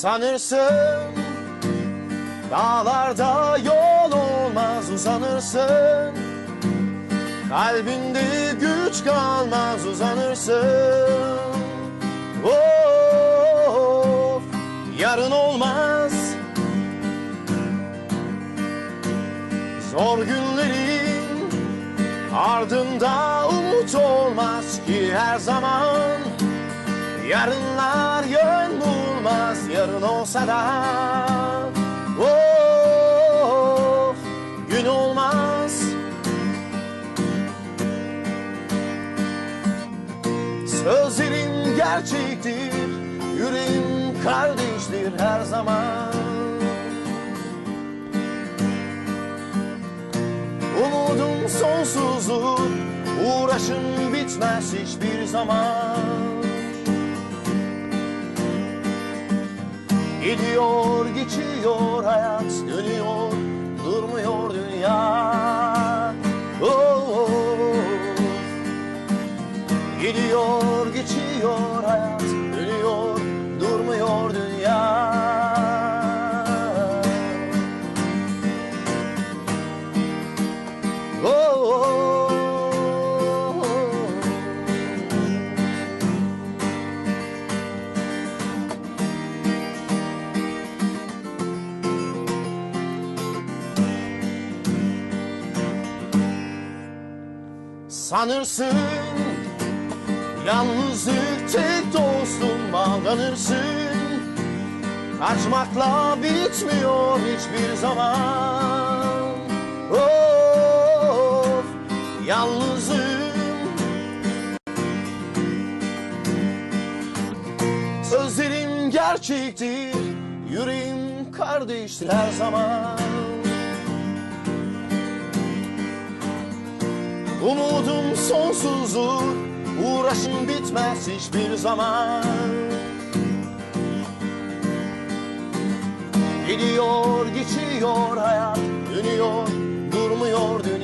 Sanırsın Dağlarda yol olmaz uzanırsın. Kalbinde güç kalmaz uzanırsın. Of yarın olmaz. Zor günlerin ardında umut olmaz ki her zaman. Yarınlar yön bulmaz yarın olsa da. Of gün olmaz. Sözlerin gerçektir Yüreğim kardeştir her zaman. Umudum sonsuzdur Uğraşım bitmez hiçbir zaman Gidiyor geçiyor hayat dönüyor durmuyor dünya oh, oh. Gidiyor Sanırsın. Yalnızlık tek dostum aldanırsın Kaçmakla bitmiyor hiçbir zaman. Of yalnızım. Sözlerim gerçektir Yüreğim kardeştir her zaman Umudum sonsuzdur Uğraşım bitmez hiçbir zaman. Gidiyor geçiyor hayat Dönüyor durmuyor dünya